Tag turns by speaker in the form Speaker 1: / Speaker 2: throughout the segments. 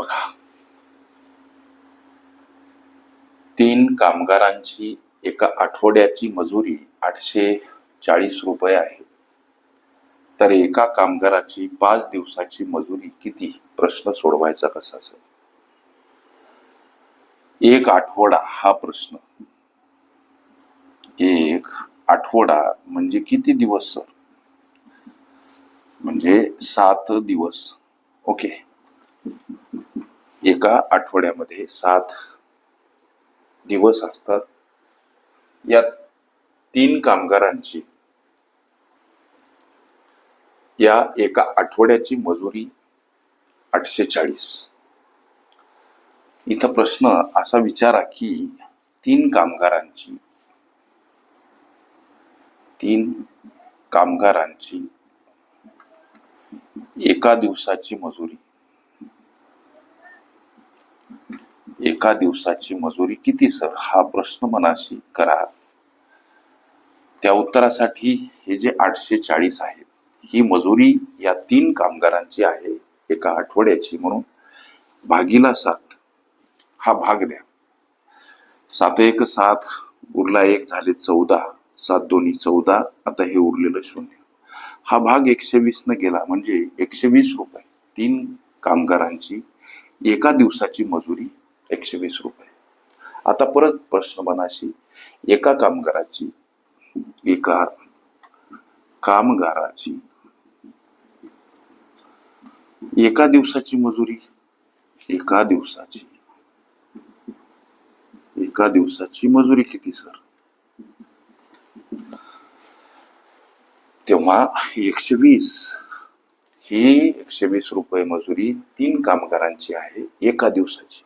Speaker 1: बघा. तीन कामगारांची एका आठवड्याची मजुरी आठशे चाळीस रुपये आहे. तर एका कामगाराची पाच दिवसाची मजुरी किती? प्रश्न सोडवायचा कसा सर? एक आठवडा हा प्रश्न. एक आठवडा म्हणजे किती दिवस सर? म्हणजे सात दिवस. ओके. एका आठवड्यामध्ये सात दिवस असतात. या तीन कामगारांची या एका आठवड्याची मजुरी आठशे चाळीस. इथं प्रश्न असा विचारा की तीन कामगारांची तीन कामगारांची एका दिवसाची मजुरी एका दिवसाची मजुरी किती सर? हा प्रश्न मनाशी करा. त्या उत्तरासाठी हे जे आठशे चाळीस आहेत ही मजुरी या तीन कामगारांची आहे एका आठवड्याची. म्हणून भागीला सात. हा भाग द्या. सात एक सात उरला एक झाले चौदा. सात दोन्ही चौदा आता हे उरलेलं शून्य. हा भाग एकशे वीस न गेला म्हणजे एकशे वीस रुपये. तीन कामगारांची एका दिवसाची मजुरी एकशे वीस रुपये. आता परत प्रश्न मनाशी. एका कामगाराची एका कामगाराची एका दिवसाची मजुरी एका दिवसाची एका दिवसाची मजुरी किती सर? तेव्हा एकशे वीस. ही एकशे वीस रुपये मजुरी तीन कामगारांची आहे एका दिवसाची.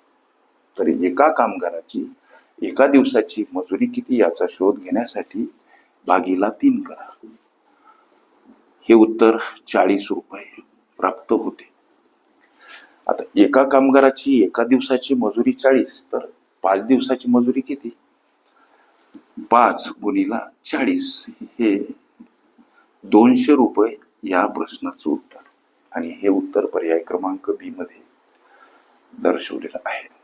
Speaker 1: तर एका कामगाराची एका दिवसाची मजुरी किती याचा शोध घेण्यासाठी भागीला तीन करा. हे उत्तर चाळीस रुपये प्राप्त होते. आता एका कामगाराची एका दिवसाची मजुरी चाळीस तर पाच दिवसाची मजुरी किती? पाच गुणीला चाळीस हे दोनशे रुपये या प्रश्नाचं उत्तर. आणि हे उत्तर पर्याय क्रमांक बी मध्ये दर्शवलेलं आहे.